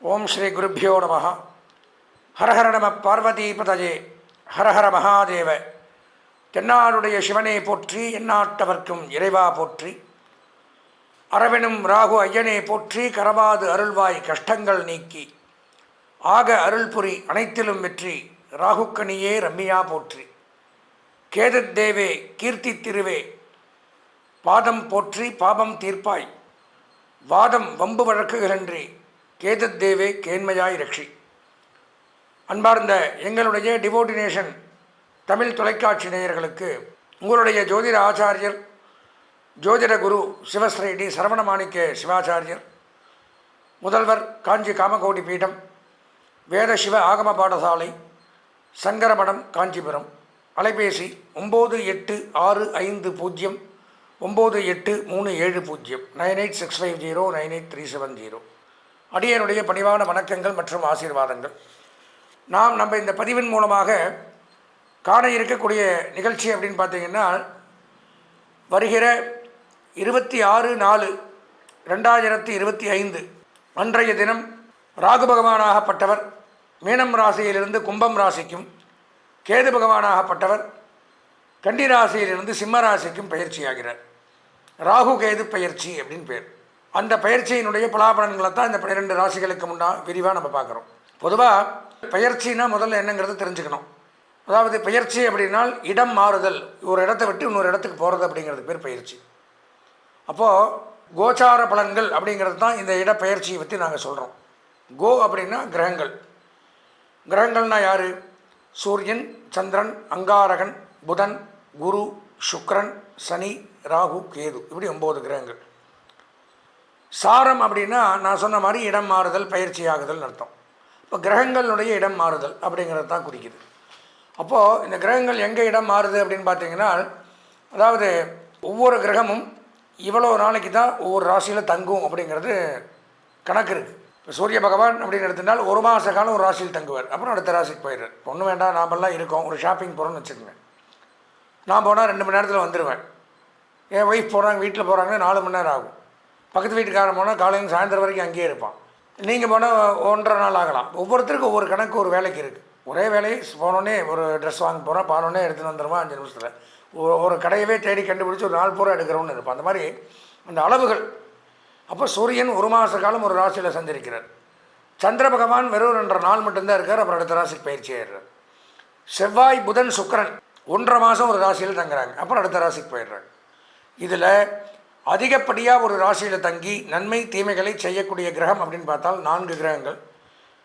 ஓம் ஸ்ரீ குருப்பியோ நம. ஹரஹர நம பார்வதிபதஜே. ஹரஹர மகாதேவ. தென்னாடுடைய சிவனை போற்றி எண்ணாட்டவர்க்கும் இறைவா போற்றி. அரவெனும் ராகு ஐயனே போற்றி கரவாது அருள்வாய் கஷ்டங்கள் நீக்கி. ஆக அருள்புரி அனைத்திலும் வெற்றி ராகுக்கணியே ரம்மியா போற்றி. கேதத் தேவே கீர்த்தி திருவே. பாதம் போற்றி பாபம் தீர்ப்பாய். வாதம் வம்பு வழக்குகளன்றி கேதத் தேவே கேண்மையாய் ரக்ஷி. அன்பார்ந்த எங்களுடைய டிவோட்டினேஷன் தமிழ் தொலைக்காட்சி நேயர்களுக்கு உங்களுடைய ஜோதிட ஆச்சாரியர் ஜோதிட குரு சிவஸ்ரீ டி சரவணமாணிக்க சிவாச்சாரியர் முதல்வர் காஞ்சி காமகோடி பீடம் வேத சிவ ஆகம பாடசாலை சங்கரமடம் காஞ்சிபுரம் அலைபேசி ஒம்பது எட்டு ஆறு ஐந்து பூஜ்ஜியம் ஒம்பது எட்டு மூணு ஏழு பூஜ்ஜியம் nine eight six five zero nine eight three seven zero. அடியனுடைய பணிவான வணக்கங்கள் மற்றும் ஆசீர்வாதங்கள். நாம் நம்ம இந்த பதிவின் மூலமாக காண இருக்கக்கூடிய நிகழ்ச்சி அப்படின்னு பார்த்தீங்கன்னா வருகிற இருபத்தி ஆறு நாலு ரெண்டாயிரத்தி இருபத்தி ஐந்து அன்றைய தினம் ராகு பகவானாகப்பட்டவர் மீனம் ராசியிலிருந்து கும்பம் ராசிக்கும் கேது பகவானாகப்பட்டவர் கண்டி ராசியிலிருந்து சிம்ம ராசிக்கும் பயிற்சியாகிறார் ராகு கேது பயிற்சி அப்படின்னு பேர். அந்த பயிற்சியினுடைய பலாபலன்களை தான் இந்த பன்னிரெண்டு ராசிகளுக்கு முன்னா விரிவாக நம்ம பார்க்குறோம். பொதுவாக பயிற்சினா முதல்ல என்னங்கிறது தெரிஞ்சுக்கணும். அதாவது பயிற்சி அப்படின்னால் இடம் மாறுதல். ஒரு இடத்த விட்டு இன்னொரு இடத்துக்கு போகிறது அப்படிங்கிறது பேர் பயிற்சி. அப்போது கோச்சார பலன்கள் அப்படிங்கிறது தான் இந்த இடப்பெயர்ச்சியை பற்றி நாங்கள் சொல்கிறோம் கோ அப்படின்னா கிரகங்கள். கிரகங்கள்னால் யார்? சூரியன் சந்திரன் அங்காரகன் புதன் குரு சுக்ரன் சனி ராகு கேது. இப்படி ஒம்பது கிரகங்கள். சாரம் அப்படின்னா நான் சொன்ன மாதிரி இடம் மாறுதல் பயிற்சி ஆகுதல் அர்த்தம். இப்போ கிரகங்களுடைய இடம் மாறுதல் அப்படிங்கிறது தான் குறிக்குது. அப்போது இந்த கிரகங்கள் எங்கே இடம் மாறுது அப்படின்னு பார்த்தீங்கன்னா அதாவது ஒவ்வொரு கிரகமும் இவ்வளோ நாளைக்கு தான் ஒவ்வொரு ராசியில் தங்கும் அப்படிங்கிறது கணக்கு இருக்குது இப்போ சூரிய பகவான் அப்படின்னு எடுத்துட்டால் ஒரு மாத காலம் ஒரு ராசியில் தங்குவார். அப்புறம் அடுத்த ராசிக்கு போயிடுவார். ஒன்றும் வேண்டாம் நாமெல்லாம் இருக்கோம் ஒரு ஷாப்பிங் போகிறோம்னு வச்சுக்கோங்க நான் போனால் ரெண்டு மணி நேரத்தில் வந்துடுவேன் என் ஒய்ஃப் போகிறாங்க வீட்டில் போகிறாங்கன்னா நாலு மணி நேரம் ஆகும். பக்கத்து வீட்டுக்காரன் போனால் காலையில் சாயந்தரம் வரைக்கும் அங்கேயே இருப்பான். நீங்கள் போனால் ஒன்றரை நாள் ஆகலாம். ஒவ்வொருத்தருக்கும் ஒவ்வொரு கணக்கு ஒரு வேலைக்கு இருக்குது ஒரே வேலையை போனோடனே ஒரு ட்ரெஸ் வாங்க போகிறோம் போனோடனே எடுத்துகிட்டு வந்துடுவோம் அஞ்சு நிமிஷத்தில். ஒரு- ஒரு கடையவே தேடி கண்டுபிடிச்சி ஒரு நாள் பூரா எடுக்கிறோம்னு இருப்பான். அந்த மாதிரி அந்த அளவுகள். அப்போ சூரியன் ஒரு மாத காலம் ஒரு ராசியில் சந்திருக்கிறார் சந்திர பகவான் வெறும் ரெண்டரை நாள் மட்டும்தான் இருக்கார். அப்புறம் அடுத்த ராசிக்கு பயிற்சி ஆயிடுறார். செவ்வாய் புதன் சுக்கரன் ஒன்றரை மாதம் ஒரு ராசியில் தங்குறாங்க. அப்புறம் அடுத்த ராசிக்கு போயிடுறாங்க. இதில் அதிகப்படியாக ஒரு ராசியில் தங்கி நன்மை தீமைகளை செய்யக்கூடிய கிரகம் அப்படின்னு பார்த்தால் நான்கு கிரகங்கள்.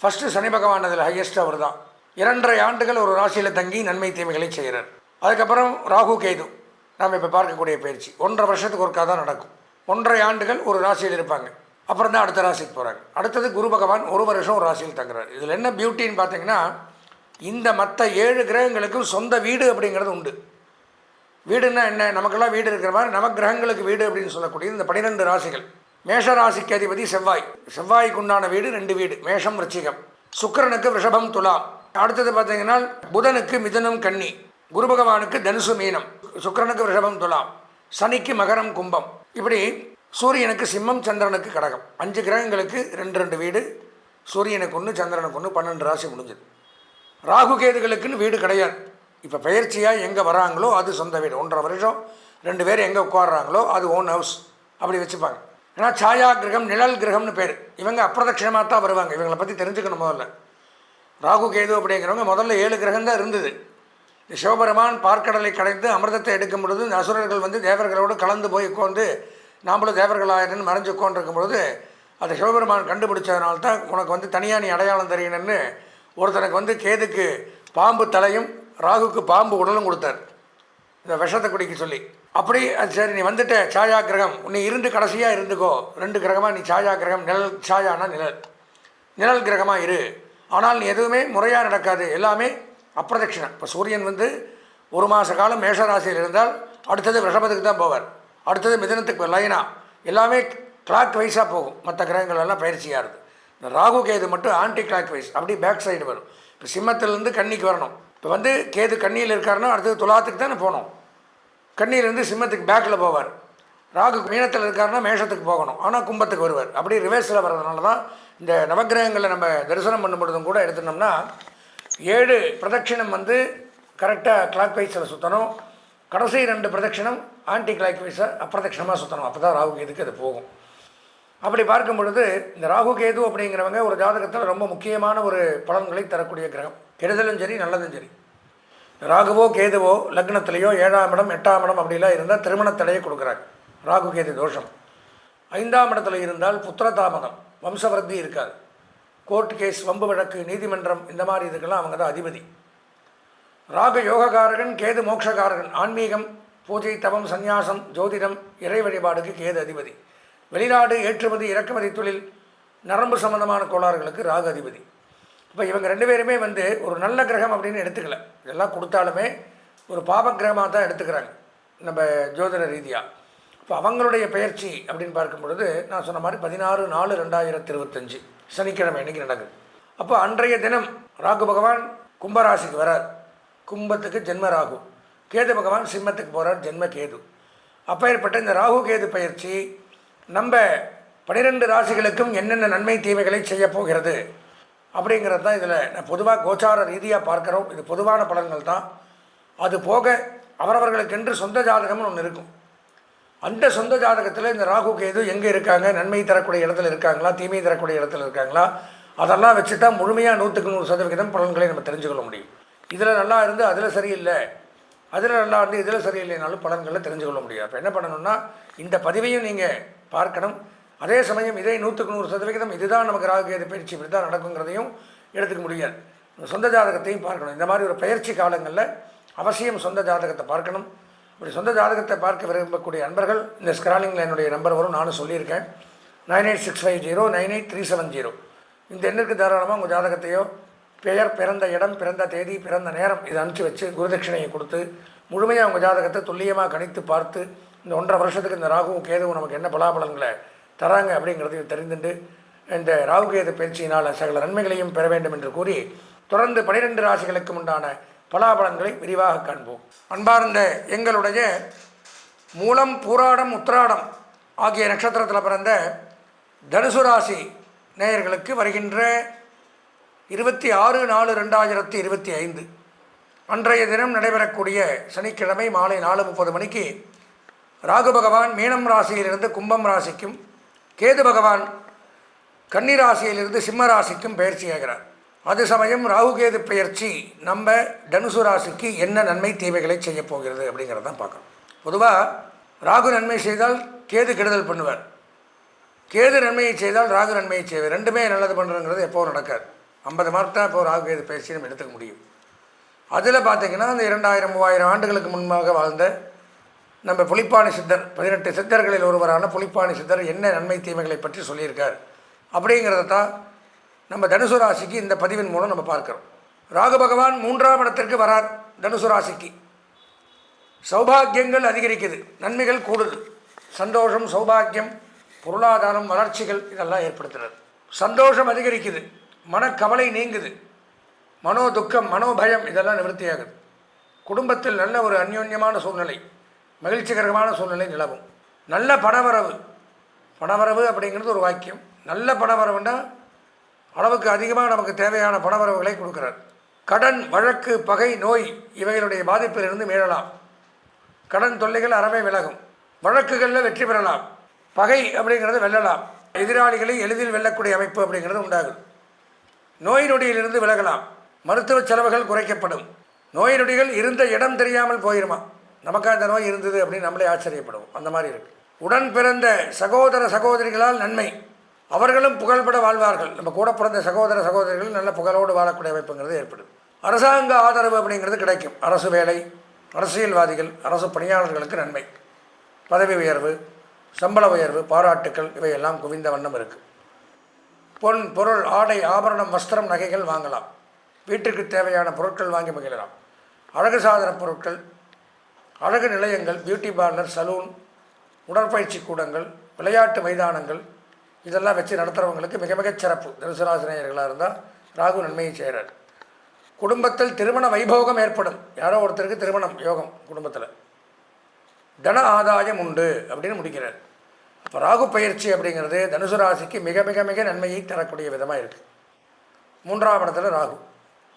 ஃபஸ்ட்டு சனி பகவான் அதில் ஹையஸ்ட் அவர் தான் இரண்டரை ஆண்டுகள் ஒரு ராசியில் தங்கி நன்மை தீமைகளை செய்கிறார். அதுக்கப்புறம் ராகு கேது. நாம் இப்போ பார்க்கக்கூடிய பயிற்சி. ஒன்றரை வருஷத்துக்கு ஒருக்கா தான் நடக்கும். ஒன்றரை ஆண்டுகள் ஒரு ராசியில் இருப்பாங்க. அப்புறம் தான் அடுத்த ராசிக்கு போகிறாங்க அடுத்தது குரு பகவான் ஒரு வருஷம் ஒரு ராசியில் தங்குறார். இதில் என்ன பியூட்டின்னு பார்த்தீங்கன்னா இந்த மற்ற ஏழு கிரகங்களுக்கும் சொந்த வீடு அப்படிங்கிறது உண்டு. வீடுன்னா என்ன? நமக்கெல்லாம் வீடு இருக்கிற மாதிரி நவக்கிரகங்களுக்கு வீடு அப்படின்னு சொல்லக்கூடிய இந்த பன்னிரெண்டு ராசிகள். மேஷ ராசிக்கு அதிபதி செவ்வாய். செவ்வாய்க்கு உண்டான வீடு ரெண்டு வீடு மேஷம் ரிச்சிகம் சுக்கிரனுக்கு ரிஷபம் துலாம். அடுத்தது பார்த்தீங்கன்னா புதனுக்கு மிதுனம் கன்னி. குரு பகவானுக்கு தனுசு மீனம். சுக்கிரனுக்கு ரிஷபம் துலாம். சனிக்கு மகரம் கும்பம். இப்படி சூரியனுக்கு சிம்மம் சந்திரனுக்கு கடகம். அஞ்சு கிரகங்களுக்கு ரெண்டு ரெண்டு வீடு. சூரியனுக்கு ஒன்று சந்திரனுக்கு ஒன்று பன்னெண்டு ராசி முடிஞ்சது. ராகு கேதுகளுக்குன்னு வீடு கிடையாது. இப்போ பயிற்சியாக எங்கே வராங்களோ அது சொந்த வீடு. ஒன்றரை வருஷம் ரெண்டு பேர் எங்கே உட்காடுறாங்களோ அது ஓன் ஹவுஸ் அப்படி வச்சுப்பாங்க. ஏன்னா சாயா கிரகம் நிழல் கிரகம்னு பேர். இவங்க அப்பிரதட்சிணமாக தான் வருவாங்க. இவங்களை பற்றி தெரிஞ்சுக்கணும் முதல்ல. ராகு கேது அப்படிங்கிறவங்க முதல்ல ஏழு கிரகம் தான் இருந்தது. சிவபெருமான் பார்க்கடலை கடைந்து அமிர்தத்தை எடுக்கும் பொழுது இந்த அசுரர்கள் வந்து தேவர்களோடு கலந்து போய் உட்காந்து நாமளும் தேவர்களாயிரன்னு மறைஞ்சு உட்காந்துருக்கும் பொழுது அதை சிவபெருமான் கண்டுபிடிச்சதுனால தான் உனக்கு வந்து தனியாக நீ அடையாளம் தெரியணும்னு ஒருத்தனுக்கு வந்து கேதுக்கு பாம்பு தலையும் ராகுக்கு பாம்பு உடலும் கொடுத்தார். இந்த விஷத்தை குடிக்க சொல்லி. அப்படி அது சரி நீ வந்துட்ட சாயா கிரகம். நீ இருந்து கடைசியாக இருந்துக்கோ. ரெண்டு கிரகமாக நீ சாயா கிரகம் நிழல் சாயானா நிழல். நிழல் கிரகமாக இரு. ஆனால் நீ எதுவுமே முறையாக நடக்காது. எல்லாமே அப்பிரதட்சிணம். இப்போ சூரியன் வந்து ஒரு மாத காலம் மேஷராசியில் இருந்தால் அடுத்தது விஷபத்துக்கு தான் போவார். அடுத்தது மிதனத்துக்கு லைனா. எல்லாமே கிளாக் வைஸாக போகும். மற்ற கிரகங்கள் எல்லாம் பயிற்சியாக இருக்குது இந்த ராகு கேது மட்டும் ஆன்டி கிளாக் வைஸ் அப்படி பேக் சைடு வரும். இப்போ சிம்மத்திலேருந்து கன்னிக்கு வரணும். இப்போ வந்து கேது கண்ணியில் இருக்காருன்னா அடுத்தது துலாத்துக்கு தானே போகணும். கண்ணியிலேருந்து சிம்மத்துக்கு பேக்கில் போவார். ராகு மீனத்தில் இருக்காருன்னா மேஷத்துக்கு போகணும். ஆனால் கும்பத்துக்கு வருவார். அப்படி ரிவர்ஸில் வர்றதுனால தான் இந்த நவக்கிரகங்களை நம்ம தரிசனம் பண்ணும் பொழுதும் கூட எடுத்துனோம்னா ஏழு பிரதட்சிணம் வந்து கரெக்டாக கிளாக் வைஸில் சுற்றணும் கடைசி ரெண்டு பிரதட்சிணம் ஆன்டி கிளாக் வைஸை அப்பிரதட்சிணமாக சுற்றணும் அப்போ தான் ராகு கேதுக்கு அது போகும். அப்படி பார்க்கும் பொழுது இந்த ராகு கேது அப்படிங்கிறவங்க ஒரு ஜாதகத்தில் ரொம்ப முக்கியமான ஒரு பலன்களை தரக்கூடிய கிரகம். கெடுதலும் சரி நல்லதும் சரி. ராகுவோ கேதுவோ லக்னத்திலேயோ ஏழாம் இடம் எட்டாம் இடம் அப்படிலாம் இருந்தால் திருமணத்தடையை கொடுக்குறாங்க. ராகு கேது தோஷம். ஐந்தாம் இடத்துல இருந்தால் புத்திர தாமதம் வம்சவர்த்தி இருக்காது. கோர்ட் கேஸ் வம்பு வழக்கு நீதிமன்றம் இந்த மாதிரி இதுக்கெல்லாம் அவங்க தான் அதிபதி. ராகு யோககாரகன் கேது மோட்சக்காரகன். ஆன்மீகம் பூஜை தவம் சந்நியாசம் ஜோதிடம் இறை வழிபாடுக்கு கேது அதிபதி. வெளிநாடு ஏற்றுமதி இறக்குமதி தொழில் நரம்பு சம்பந்தமான கோளாறுகளுக்கு ராகு அதிபதி. இப்போ இவங்க ரெண்டு பேருமே வந்து ஒரு நல்ல கிரகம் அப்படின்னு எடுத்துக்கல. இதெல்லாம் கொடுத்தாலுமே ஒரு பாப கிரகமாக தான் எடுத்துக்கிறாங்க. நம்ம ஜோதிட ரீதியாக இப்போ அவங்களுடைய பயிற்சி அப்படின்னு பார்க்கும் பொழுது நான் சொன்ன மாதிரி பதினாறு நாலு ரெண்டாயிரத்தி இருபத்தஞ்சு சனிக்கிழமை இன்னைக்கு நடக்குது. அப்போ அன்றைய தினம் ராகு பகவான் கும்பராசிக்கு வரார். கும்பத்துக்கு ஜென்ம ராகு. கேது பகவான் சிம்மத்துக்கு போகிறார் ஜென்ம கேது. அப்பேற்பட்ட இந்த ராகு கேது பயிற்சி நம்ம பனிரெண்டு ராசிகளுக்கும் என்னென்ன நன்மை தீமைகளை செய்யப்போகிறது அப்படிங்கிறது தான் இதில் நான் பொதுவாக கோச்சார ரீதியாக பார்க்குறோம். இது பொதுவான பலன்கள் தான். அது போக அவரவர்களுக்கென்று சொந்த ஜாதகம்னு ஒன்று இருக்கும். அந்த சொந்த ஜாதகத்தில் இந்த ராகு கேது எங்கே இருக்காங்க? நன்மை தரக்கூடிய இடத்துல இருக்காங்களா? தீமை தரக்கூடிய இடத்துல இருக்காங்களா? அதெல்லாம் வச்சு தான் முழுமையாக நூற்றுக்கு நூறு சதவிகிதம் பலன்களை நம்ம தெரிஞ்சுக்கொள்ள முடியும். இதில் நல்லா இருந்து அதில் சரியில்லை. அதில் நல்லா இருந்து இதில் சரியில்லைனாலும் பலன்களை தெரிஞ்சுக்கொள்ள முடியும் அப்போ என்ன பண்ணணும்னா இந்த பதிவையும் நீங்கள் பார்க்கணும். அதே சமயம் இதே நூற்றுக்கு நூறு சதவிகிதம் இதுதான் நமக்கு ராகுகேது பயிற்சி இப்படி தான் நடக்குங்கிறதையும் எடுத்துக்க முடியாது. சொந்த ஜாதகத்தையும் பார்க்கணும். இந்த மாதிரி ஒரு பயிற்சி காலங்களில் அவசியம் சொந்த ஜாதகத்தை பார்க்கணும். இப்படி சொந்த ஜாதகத்தை பார்க்க விரும்பக்கூடிய அன்பர்கள் இந்த ஸ்கிராலிங்கில் என்னுடைய நம்பர் வரும். நானும் சொல்லியிருக்கேன். Nine eight six five zero nine eight three seven zero. இந்த எண்ணிற்கு தாராளமாக உங்கள் ஜாதகத்தையோ பெயர் பிறந்த இடம் பிறந்த தேதி பிறந்த நேரம் இதை அனுப்பிச்சி வச்சு குருதட்சிணையை கொடுத்து முழுமையாக உங்கள் ஜாதகத்தை துல்லியமாக கணித்து பார்த்து இந்த ஒன்றரை வருஷத்துக்கு இந்த ராகுவும் கேதுவும் நமக்கு என்ன பலாபலன்களை தராங்க அப்படிங்கிறதையும் தெரிந்துண்டு. இந்த ராகு கேது பயிற்சியினால் சகல நன்மைகளையும் பெற வேண்டும் என்று கூறி தொடர்ந்து பனிரெண்டு ராசிகளுக்கு உண்டான பலாபலன்களை விரிவாக காண்போம். அன்பார்ந்த எங்களுடைய மூலம் பூராடம் உத்திராடம் ஆகிய நட்சத்திரத்தில் பிறந்த தனுசு ராசி நேயர்களுக்கு வருகின்ற இருபத்தி ஆறு நாலு ரெண்டாயிரத்தி இருபத்தி ஐந்து. அன்றைய தினம் நடைபெறக்கூடிய சனிக்கிழமை மாலை நாலு முப்பது மணிக்கு ராகு பகவான் மீனம் ராசியிலிருந்து கும்பம் ராசிக்கும் கேது பகவான் கன்னி ராசியிலிருந்து சிம்ம ராசிக்கும் பயிற்சியாகிறார் அது சமயம் ராகு கேது பயிற்சி நம்ம தனுசு ராசிக்கு என்ன நன்மை தீமைகளை செய்ய போகிறது அப்படிங்கிறத தான் பொதுவாக ராகு நன்மை செய்தால் கேது கெடுதல் பண்ணுவார். கேது நன்மையை செய்தால் ராகு நன்மையை செய்வார். ரெண்டுமே நல்லது பண்ணுறங்கிறது எப்போவும் நடக்காது. ஐம்பது மார்க் தான் இப்போ ராகு கேது பயிற்சி நம்ம எடுத்துக்க முடியும். அதில் பார்த்தீங்கன்னா அந்த இரண்டாயிரம் மூவாயிரம் ஆண்டுகளுக்கு முன்பாக வாழ்ந்த நம்ம புலிப்பாணி சித்தர் பதினெட்டு சித்தர்களில் ஒருவரான புலிப்பாணி சித்தர் என்ன நன்மை தீமைகளை பற்றி சொல்லியிருக்கார்? அப்படிங்கிறத தான் நம்ம தனுசு ராசிக்கு இந்த பதிவின் மூலம் நம்ம பார்க்குறோம். ராகு பகவான் மூன்றாம் இடத்திற்கு வரார் தனுசு ராசிக்கு. சௌபாகியங்கள் அதிகரிக்குது நன்மைகள் கூடுது. சந்தோஷம் சௌபாக்கியம் பொருளாதாரம் வளர்ச்சிகள் இதெல்லாம் ஏற்படுத்துறது. சந்தோஷம் அதிகரிக்குது மனக்கவலை நீங்குது மனோ துக்கம் மனோபயம் இதெல்லாம் நிவர்த்தியாகுது. குடும்பத்தில் நல்ல ஒரு அந்யோன்யமான சூழ்நிலை மகிழ்ச்சிகரமான சூழ்நிலை நிலவும். நல்ல பணவரவு. பணவரவு அப்படிங்கிறது ஒரு வாக்கியம். நல்ல பணவரவுன்னா அளவுக்கு அதிகமாக நமக்கு தேவையான பணவரவுகளை கொடுக்குறார். கடன் வழக்கு பகை நோய் இவைகளுடைய பாதிப்பிலிருந்து மீளலாம். கடன் தொல்லைகள் அறவே விலகும். வழக்குகளில் வெற்றி பெறலாம். பகை அப்படிங்கிறது வெல்லலாம். எதிராளிகளை எளிதில் வெல்லக்கூடிய அமைப்பு அப்படிங்கிறது உண்டாகும். நோய் நொடியிலிருந்து விலகலாம். மருத்துவ செலவுகள் குறைக்கப்படும். நோய் நொடிகள் இருந்த இடம் தெரியாமல் போயிருமா? நமக்கு அந்த நோய் இருந்தது அப்படின்னு நம்மளே ஆச்சரியப்படுவோம். அந்த மாதிரி இருக்கு. உடன் பிறந்த சகோதர சகோதரிகளால் நன்மை. அவர்களும் புகழ்பட வாழ்வார்கள். நம்ம கூட பிறந்த சகோதர சகோதரிகள் நல்ல புகழோடு வாழக்கூடிய அமைப்புங்கிறது ஏற்படும் அரசாங்க ஆதரவு அப்படிங்கிறது கிடைக்கும். அரசு வேலை அரசியல்வாதிகள் அரசு பணியாளர்களுக்கு நன்மை. பதவி உயர்வு சம்பள உயர்வு பாராட்டுக்கள் இவையெல்லாம் குவிந்த வண்ணம் இருக்குது பொன் பொருள் ஆடை ஆபரணம் வஸ்திரம் நகைகள் வாங்கலாம். வீட்டுக்கு தேவையான பொருட்கள் வாங்கி மகிழலாம். அழகு சாதன பொருட்கள் அழகு நிலையங்கள் பியூட்டி பார்லர் சலூன் உடற்பயிற்சி கூடங்கள் விளையாட்டு மைதானங்கள் இதெல்லாம் வச்சு நடத்துகிறவங்களுக்கு மிக மிகச் சிறப்பு. தனுசுராசினியர்களாக இருந்தால் ராகு நன்மையை செய்கிறார். குடும்பத்தில் திருமண வைபோகம் ஏற்படும். யாரோ ஒருத்தருக்கு திருமணம் யோகம் குடும்பத்தில். தன ஆதாயம் உண்டு அப்படின்னு முடிக்கிறார். அப்போ ராகு பயிற்சி அப்படிங்கிறது தனுசு ராசிக்கு மிக மிக மிக நன்மையை தரக்கூடிய விதமாக இருக்குது மூன்றாம் இடத்துல ராகு.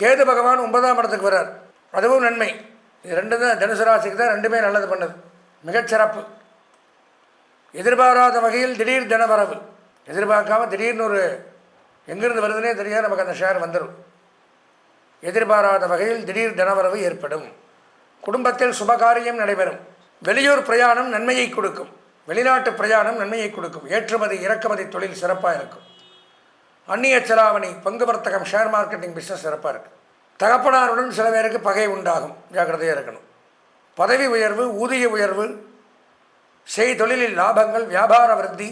கேது பகவான் ஒன்பதாம் இடத்துக்கு வர்றார். அதுவும் நன்மை. இது ரெண்டு தான் தனுசு ராசிக்கு தான் ரெண்டுமே நல்லது பண்ணுது. மிகச்சிறப்பு. எதிர்பாராத வகையில் திடீர் தினவரவு எதிர்பார்க்காம திடீர்னு ஒரு எங்கிருந்து வருதுன்னே தெரியாது நமக்கு அந்த ஷேர் வந்துடும் எதிர்பாராத வகையில் திடீர் தினவரவு ஏற்படும். குடும்பத்தில் சுபகாரியம் நடைபெறும். வெளியூர் பிரயாணம் நன்மையை கொடுக்கும். வெளிநாட்டு பிரயாணம் நன்மையை கொடுக்கும். ஏற்றுமதி இறக்குமதி தொழில் சிறப்பாக இருக்கும். அந்நிய செலாவணி பங்கு வர்த்தகம் ஷேர் மார்க்கெட்டிங் பிஸ்னஸ் சிறப்பாக இருக்குது தகப்பனாருடன் சில பேருக்கு பகை உண்டாகும். ஜாக்கிரதையாக இருக்கணும். பதவி உயர்வு ஊதிய உயர்வு செய்தொழிலில் லாபங்கள் வியாபார விருத்தி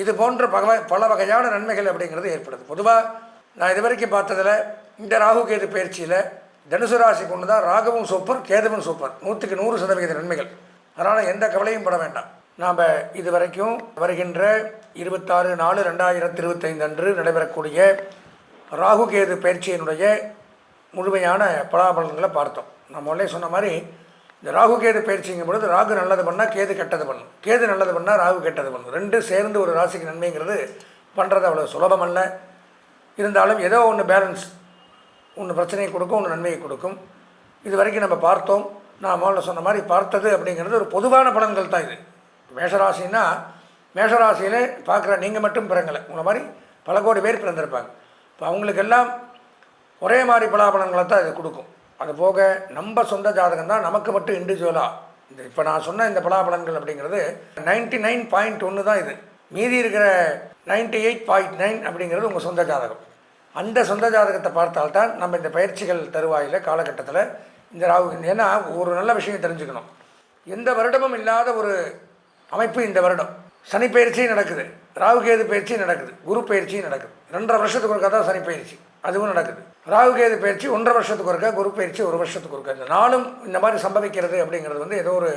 இது போன்ற பக பல வகையான நன்மைகள் அப்படிங்கிறது ஏற்படுது. பொதுவாக நான் இது வரைக்கும் பார்த்ததில் இந்த ராகு கேது பயிற்சியில் தனுசு ராசி கொண்டு தான் ராகுவும் சூப்பர் கேதுவும் சூப்பர். நூற்றுக்கு நூறு சதவிகித நன்மைகள். அதனால் எந்த கவலையும் பட வேண்டாம். நாம் இது வரைக்கும் வருகின்ற இருபத்தாறு நாலு ரெண்டாயிரத்தி இருபத்தைந்து அன்று நடைபெறக்கூடிய ராகு கேது பயிற்சியினுடைய முழுமையான பலாபலன்களை பார்த்தோம். நம்ம முன்னே சொன்ன மாதிரி இந்த ராகு கேது பயிற்சிங்கும் பொழுது ராகு நல்லது பண்ணால் கேது கெட்டது பண்ணும். கேது நல்லது பண்ணால் ராகு கெட்டது பண்ணும். ரெண்டு சேர்ந்து ஒரு ராசிக்கு நன்மைங்கிறது பண்ணுறது அவ்வளோ சுலபம் அல்ல. இருந்தாலும் ஏதோ ஒன்று பேலன்ஸ் ஒன்று பிரச்சனையை கொடுக்கும் ஒன்று நன்மையை கொடுக்கும். இது வரைக்கும் நம்ம பார்த்தோம். நான் முதல்ல சொன்ன மாதிரி பார்த்தது அப்படிங்கிறது ஒரு பொதுவான பலன்கள் தான் இது. மேஷராசின்னா மேஷராசியில் பார்க்குற நீங்கள் மட்டும் பிறங்கலை. உங்களை மாதிரி பல கோடி பேர் பிறந்திருப்பாங்க. இப்போ அவங்களுக்கெல்லாம் ஒரே மாதிரி பலாபலன்களை தான் இது கொடுக்கும். அது போக நம்ம சொந்த ஜாதகம் தான் நமக்கு மட்டும் இண்டிவிஜுவலாக இந்த இப்போ நான் சொன்ன இந்த பலாபலன்கள் அப்படிங்கிறது நைன்ட்டி நைன் பாயிண்ட் ஒன்று தான் இது. மீதி இருக்கிற நைன்ட்டி எயிட் பாயிண்ட் நைன் அப்படிங்கிறது உங்கள் சொந்த ஜாதகம். அந்த சொந்த ஜாதகத்தை பார்த்தால்தான் நம்ம இந்த பயிற்சிகள் தருவாயில் காலகட்டத்தில் இந்த ராகு ஏன்னா ஒரு நல்ல விஷயம் தெரிஞ்சுக்கணும். எந்த வருடமும் இல்லாத ஒரு அமைப்பு இந்த வருடம். சனி பயிற்சியும் நடக்குது. ராகு கேது பயிற்சியும் நடக்குது. குரு பயிற்சியும் நடக்குது. ரெண்டரை வருஷத்துக்கு ஒருக்கா தான் சனி பயிற்சி. அதுவும் நடக்குது. ராகுகேது பயிற்சி ஒன்றரை வருஷத்துக்கு ஒருக்கா குரு பயிற்சி ஒரு வருஷத்துக்கு ஒருக்கா. இந்த நாளும் இந்த மாதிரி சம்பவிக்கிறது அப்படிங்கிறது வந்து ஏதோ ஒரு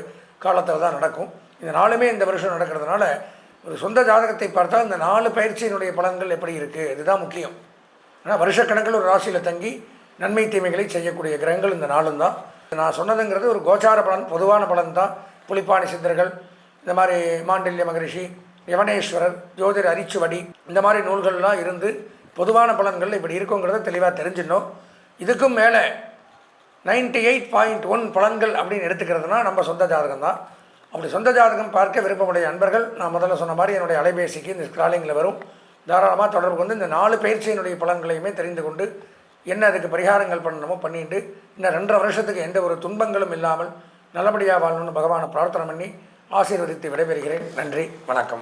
காலத்தில் தான் நடக்கும். இந்த நாளுமே இந்த வருஷம் நடக்கிறதுனால ஒரு சொந்த ஜாதகத்தை பார்த்தால் இந்த நாலு பயிற்சியினுடைய பலன்கள் எப்படி இருக்குது இதுதான் முக்கியம். ஆனால் வருஷக்கணக்கில் ஒரு ராசியில் தங்கி நன்மை தீமைகளை செய்யக்கூடிய கிரகங்கள் இந்த நாளும் தான். நான் சொன்னதுங்கிறது ஒரு கோச்சார பலன் பொதுவான பலன் தான். புலிப்பாணி சித்தர்கள் இந்த மாதிரி மாண்டல்ய மகரிஷி யவனேஸ்வரர் ஜோதிர் அரிச்சுவடி இந்த மாதிரி நூல்கள்லாம் இருந்து பொதுவான பலன்கள் இப்படி இருக்குங்கிறத தெளிவாக தெரிஞ்சிடணும். இதுக்கும் மேலே நைன்டி எயிட் பாயிண்ட் ஒன் பலன்கள் அப்படின்னு எடுத்துக்கிறதுனா நம்ம சொந்த ஜாதகம் தான். அப்படி சொந்த ஜாதகம் பார்க்க விருப்பமுடைய அன்பர்கள் நான் முதல்ல சொன்ன மாதிரி என்னுடைய அலைபேசிக்கு இந்த ஸ்க்ராலிங்கில் வரும். தாராளமாக தொடர்பு கொண்டு இந்த நாலு பயிற்சியினுடைய பலன்களையுமே தெரிந்து கொண்டு என்ன அதுக்கு பரிகாரங்கள் பண்ணணுமோ பண்ணிட்டு இன்னும் ரெண்டரை வருஷத்துக்கு எந்த ஒரு துன்பங்களும் இல்லாமல் நல்லபடியாக வாழணும்னு பகவானை பிரார்த்தனை பண்ணி ஆசீர்வதித்து விடைபெறுகிறேன். நன்றி வணக்கம்.